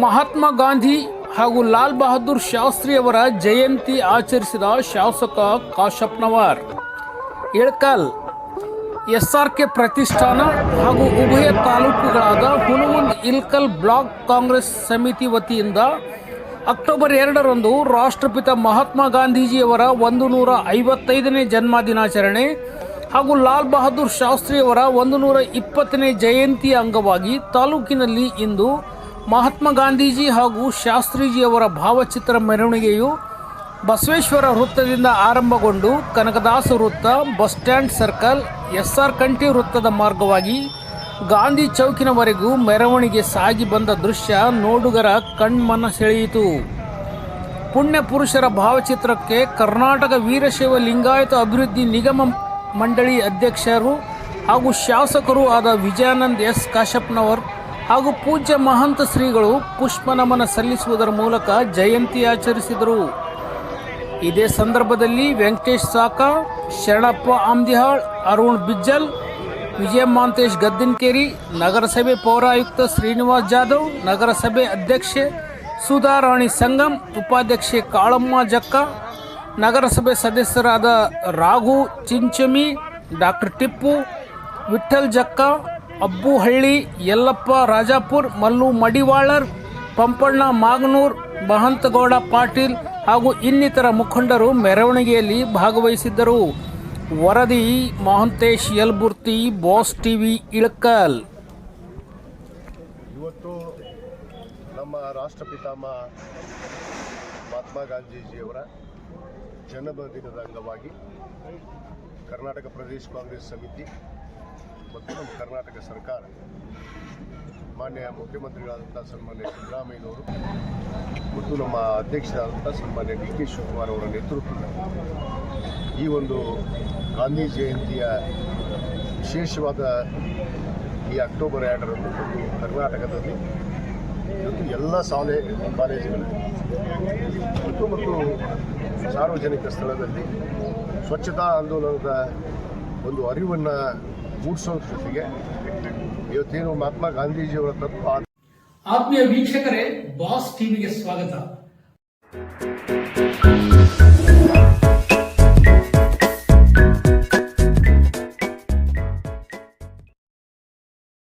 ಮಹಾತ್ಮ ಗಾಂಧಿ ಹಾಗೂ ಲಾಲ್ ಬಹದ್ದೂರ್ ಶಾಸ್ತ್ರಿ ಅವರ ಜಯಂತಿ ಆಚರಿಸಿದ ಶಾಸಕ ಕಾಶಪ್ಪನವರ್ ಇಳಕಲ್, ಎಸ್ಆರ್ಕೆ ಪ್ರತಿಷ್ಠಾನ ಹಾಗೂ ಉಭಯ ತಾಲೂಕುಗಳಾದ ಹುಣಗುಂದ್ ಇಲ್ಕಲ್ ಬ್ಲಾಕ್ ಕಾಂಗ್ರೆಸ್ ಸಮಿತಿ ವತಿಯಿಂದ ಅಕ್ಟೋಬರ್ ಎರಡರಂದು ರಾಷ್ಟ್ರಪಿತ ಮಹಾತ್ಮ ಗಾಂಧೀಜಿಯವರ ಒಂದು ನೂರ ಐವತ್ತೈದನೇ ಜನ್ಮ ದಿನಾಚರಣೆ ಹಾಗೂ ಲಾಲ್ ಬಹದ್ದೂರ್ ಶಾಸ್ತ್ರಿಯವರ ಒಂದು ನೂರ ಇಪ್ಪತ್ತನೇ ಜಯಂತಿಯ ಅಂಗವಾಗಿ ತಾಲೂಕಿನಲ್ಲಿ ಇಂದು ಮಹಾತ್ಮ ಗಾಂಧೀಜಿ ಹಾಗೂ ಶಾಸ್ತ್ರೀಜಿಯವರ ಭಾವಚಿತ್ರ ಮೆರವಣಿಗೆಯು ಬಸವೇಶ್ವರ ವೃತ್ತದಿಂದ ಆರಂಭಗೊಂಡು ಕನಕದಾಸ ವೃತ್ತ, bus stand circle S R Kanthi ವೃತ್ತದ ಮಾರ್ಗವಾಗಿ ಗಾಂಧಿ ಚೌಕಿನವರೆಗೂ ಮೆರವಣಿಗೆ ಸಾಗಿ ಬಂದ ದೃಶ್ಯ ನೋಡುಗರ ಕಣ್ಮನ ಸೆಳೆಯಿತು ಪುಣ್ಯ ಪುರುಷರ ಭಾವಚಿತ್ರಕ್ಕೆ ಕರ್ನಾಟಕ ವೀರಶೈವ ಲಿಂಗಾಯತ ಅಭಿವೃದ್ಧಿ ನಿಗಮ ಮಂಡಳಿ ಅಧ್ಯಕ್ಷರು ಹಾಗೂ ಶಾಸಕರು ಆದ ವಿಜಯಾನಂದ್ ಎಸ್ ಕಾಶಪ್ಪನವರ್ ಹಾಗೂ ಪೂಜ್ಯ ಮಹಂತ ಶ್ರೀಗಳು ಪುಷ್ಪ ನಮನ ಸಲ್ಲಿಸುವುದರ ಮೂಲಕ ಜಯಂತಿ ಆಚರಿಸಿದರು. ಇದೇ ಸಂದರ್ಭದಲ್ಲಿ ವೆಂಕಟೇಶ್ ಸಾಕ, ಶರಣಪ್ಪ ಆಮ್ದಿಹಾಳ್, ಅರುಣ್ ಬಿಜ್ಜಲ್ ವಿಜಯ ಮಾಂತೇಶ್ ಗದ್ದಿನಕೇರಿ, ನಗರಸಭೆ ಪೌರಾಯುಕ್ತ ಶ್ರೀನಿವಾಸ್ ಜಾಧವ್, ನಗರಸಭೆ ಅಧ್ಯಕ್ಷೆ ಸುಧಾರಾಣಿ ಸಂಗಮ್, ಉಪಾಧ್ಯಕ್ಷೆ ಕಾಳಮ್ಮ ಜಕ್ಕ, ನಗರಸಭೆ ಸದಸ್ಯರಾದ ರಾಘು ಚಿಂಚಮಿ, ಡಾಕ್ಟರ್ ಟಿಪ್ಪು ವಿಠಲ್ ಜಕ್ಕ ಅಬ್ಬುಹಳ್ಳಿ, ಯಲ್ಲಪ್ಪ, ರಾಜಾಪುರ್, ಮಲ್ಲು ಮಡಿವಾಳರ್, ಪಂಪಣ್ಣ ಮಾಗನೂರ್ ಮಹಂತಗೌಡ ಪಾಟೀಲ್ ಹಾಗೂ ಇನ್ನಿತರ ಮುಖಂಡರು ಮೆರವಣಿಗೆಯಲ್ಲಿ ಭಾಗವಹಿಸಿದ್ದರು. ವರದಿ, ಮಹಂತೇಶ್, ಯಲ್ಬುರ್ತಿ, ಬಾಸ್ ಟಿವಿ, ಇಳಕಲ್. ಇವತ್ತು ನಮ್ಮ ರಾಷ್ಟ್ರಪಿತಾಮ ಮಹಾತ್ಮ ಗಾಂಧೀಜಿಯವರ ಜನ್ಮದಿನದ ಅಂಗವಾಗಿ ಕರ್ನಾಟಕ ಪ್ರದೇಶ ಕಾಂಗ್ರೆಸ್ ಸಮಿತಿ ಮತ್ತು ನಮ್ಮ ಕರ್ನಾಟಕ ಸರ್ಕಾರ ಮಾನ್ಯ ಮುಖ್ಯಮಂತ್ರಿಗಳಾದಂಥ ಸನ್ಮಾನ್ಯ ಸಿದ್ದರಾಮಯ್ಯನವರು ಮತ್ತು ನಮ್ಮ ಅಧ್ಯಕ್ಷರಾದಂಥ ಸನ್ಮಾನ್ಯ ಡಿ ಕೆ ಶಿವಕುಮಾರ್ ಅವರ ನೇತೃತ್ವದಲ್ಲಿ ಈ ಒಂದು ಗಾಂಧಿ ಜಯಂತಿಯ ವಿಶೇಷವಾದ ಈ ಅಕ್ಟೋಬರ್ ಎರಡರಂದು ಕರ್ನಾಟಕದಲ್ಲಿ ಇವತ್ತು ಎಲ್ಲ ಶಾಲೆ ಕಾಲೇಜುಗಳಲ್ಲಿ ಮತ್ತು ಮತ್ತು ಸಾರ್ವಜನಿಕ ಸ್ಥಳದಲ್ಲಿ ಸ್ವಚ್ಛತಾ ಆಂದೋಲನದ ಒಂದು ಅರಿವನ್ನು ಗೂಡಿಸೋದ್ರೊತೆಗೆ ಇವತ್ತೇನು ಮಹಾತ್ಮ ಗಾಂಧೀಜಿಯವರ ತತ್ವ ಆತ್ಮೀಯ ವೀಕ್ಷಕರೇ ಬಾಸ್ ಟಿವಿಗೆ ಸ್ವಾಗತ